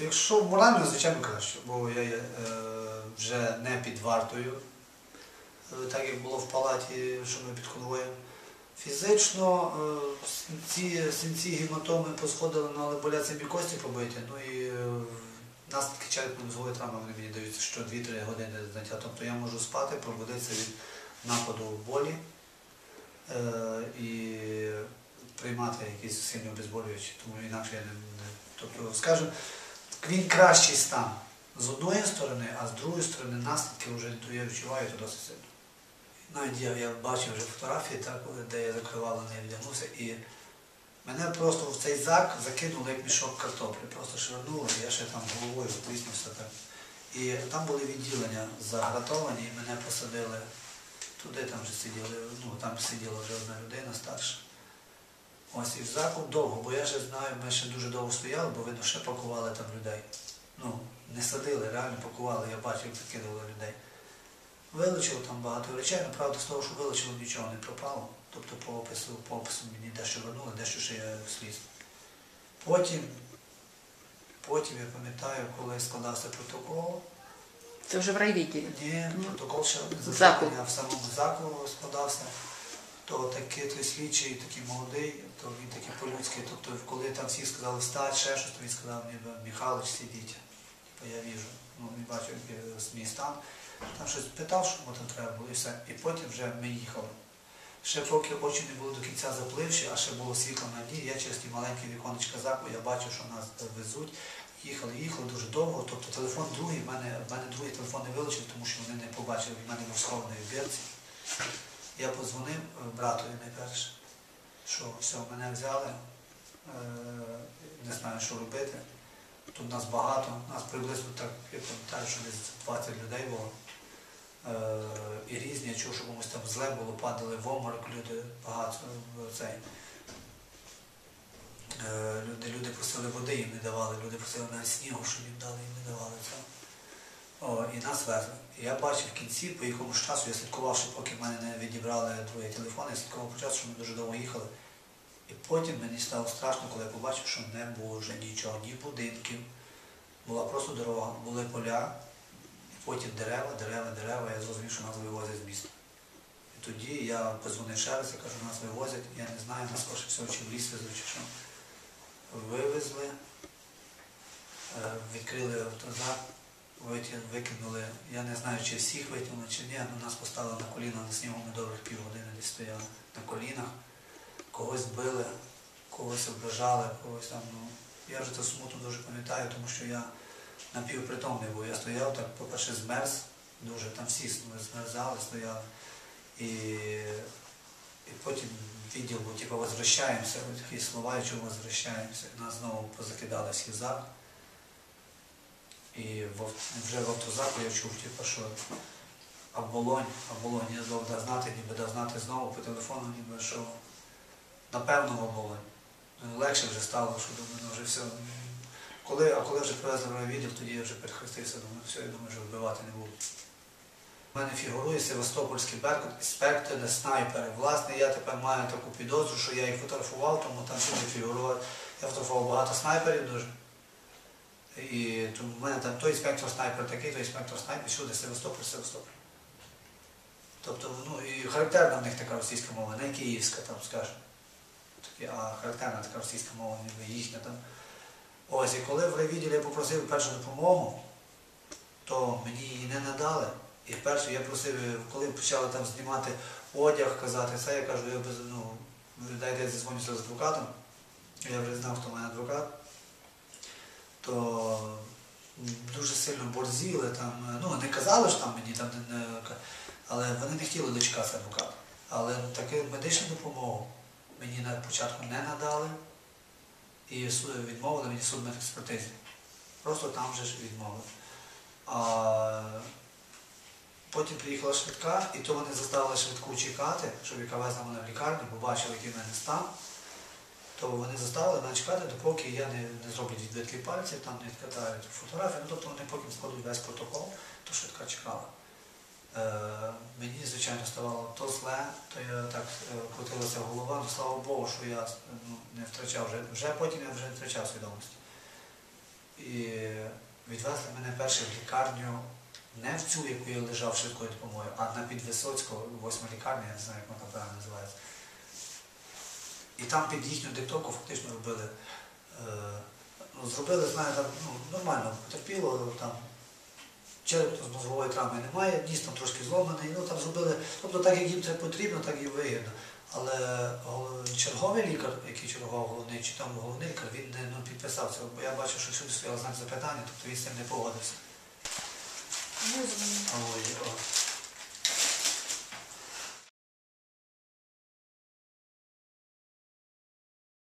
Якщо морально, звичайно краще, бо я е, вже не під вартою, е, так як було в палаті, що ми під конвоєм. Фізично е, синці, синці гематоми посходили, але болять самі кості побиті. Ну і е, наслідки черепно-мозгової травми вони мені даються що 2-3 години заняття. Тобто я можу спати, пробудитися від нападу болі і приймати якісь сильні обезболюючі, тому інакше я не тобто, скажімо, він кращий стан з одної сторони, а з другої сторони наслідки вже я відчуваю то досить сильно. Навіть я, я бачив вже фотографії, так, де я закривала не вдягнувся, і мене просто в цей зак закинули як мішок картоплі, просто швирнуло, і я ще там головою виснувся так. І там були відділення загратовані, і мене посадили туди, там вже сиділи, ну там сиділа вже одна людина старша. Ось і в заку довго, бо я ще знаю, ми ще дуже довго стояли, бо видно, ще пакували там людей. Ну, не садили, реально пакували, я бачив, як закидували людей. Вилучили там багато речей, але правда з того, що вилучили, нічого не пропало. Тобто по опису, по опису мені дещо вернули, дещо ще я слідство. Потім, потім я пам'ятаю, коли складався протокол, Це вже в райвідділі. ні, протокол ще один Заку. засідання в самому заку складався, то такий той слідчий, такий молодий, то він такий по-людськи. Тобто, коли там всі сказали встать, ще щось, то він сказав, ніби Михайлович, сидіть. Бо я віжу, ну він бачив мій стан. Там щось питав, що йому там треба було і все. І потім вже ми їхали. Ще поки очі не були до кінця запливші, а ще було світло на дні, я через ті маленькі віконечка заку, я бачив, що нас везуть. Їхали, їхали дуже довго. Тобто телефон другий, в мене, в мене другий телефон не вилучив, тому що вони не побачили, в мене був схований в бірці. Я подзвонив е, братові найперше, що все, мене взяли, е, не знаю, що робити. Тут нас багато, нас приблизно так, я пам'ятаю, що десь 20 людей було. Е, і різні, чув, що комусь там зле було, падали в обморок люди багато цей. Люди, люди просили води, їм не давали, люди просили навіть снігу, щоб їм дали, їм не давали це. О, і нас везли. Я бачив в кінці, по якомусь часу, я слідкував, що поки в мене не відібрали другий телефон, я слідкував по часу, що ми дуже довго їхали. І потім мені стало страшно, коли я побачив, що не було вже нічого, ні будинків. Була просто дорога, були поля, і потім дерева, дерева, дерева, я зрозумів, що нас вивозять з міста. І тоді я позвонив ще раз, я кажу, нас вивозять, я не знаю, нас всього, чи в ліс везуть, чи що. Вивезли, е, відкрили автозак, викинули, я не знаю, чи всіх витягнули, чи ні, але нас поставили на коліна на снігу, ми добрих півгодини десь стояли на колінах, когось били, когось ображали, когось там, ну, я вже це смутно дуже пам'ятаю, тому що я напівпритомний був, я стояв так, по-перше, змерз, дуже, там всі змерзали, стояли. І, і потім відділ був, типу, возвращаємося, такі слова, чого возвращаємося. Нас знову позакидали в зак. І вже в автозаку я чув, типу, що оболонь, оболонь, я знову дав знати, ніби дав знати знову по телефону, ніби що напевно оболонь. Ну, Легше вже стало, що думаю, ну вже все. Коли, а коли вже привезли в райвідділ, тоді я вже перехрестився, думаю, все, я думаю, що вбивати не буду. У мене фігурує Севастопольський беркут, інспектори, снайпери. Власне, я тепер маю таку підозру, що я їх фотографував, тому там всюди фігурував. Я фотографував багато снайперів дуже. І тому в мене там той інспектор снайпер такий, той інспектор снайпер, всюди Севастополь, Севастополь. Тобто, ну і характерна в них така російська мова, не київська, там, скажімо. А характерна така російська мова, ніби їхня там. Ось, і коли в райвідділі я попросив першу допомогу, то мені її не надали. І перше я просив, коли почали там знімати одяг, казати це, я кажу, я без, ну, дайте я зізвонюся з адвокатом. Я вже знав, хто в мене адвокат. То м, дуже сильно борзіли там, е, ну не казали що там мені там, не- але вони не хотіли дочекатися адвоката. Але таку медичну допомогу мені на початку не надали і відмовили мені судмедекспертизі. Просто там вже ж відмовили. А потім приїхала швидка, і то вони заставили швидку чекати, щоб яка везла мене в лікарню, бо бачили, який в мене стан. То вони заставили мене чекати, допоки я не, не зроблю відбитки пальців, там не відкатають фотографії. Ну, тобто вони потім складуть весь протокол, то швидка чекала. Е, мені, звичайно, ставало то зле, то я так е, крутилася голова, ну слава Богу, що я ну, не втрачав вже. Вже потім я вже втрачав свідомості. І відвезли мене перше в лікарню, не в цю, яку я лежав швидкою допомогою, а на Підвисоцького, восьма лікарня, я не знаю, як вона правильно називається. І там під їхню диктовку фактично робили, е, ну, зробили, знаєте, ну, нормально, потерпіло, там черепно з мозгової травми немає, ніс там трошки зломаний, ну там зробили, тобто так, як їм це потрібно, так і вигідно. Але черговий лікар, який чергував головний, чи там головний лікар, він не ну, підписав це, бо я бачив, що всюди стояв знак запитання, тобто він з цим не погодився. Ой, о.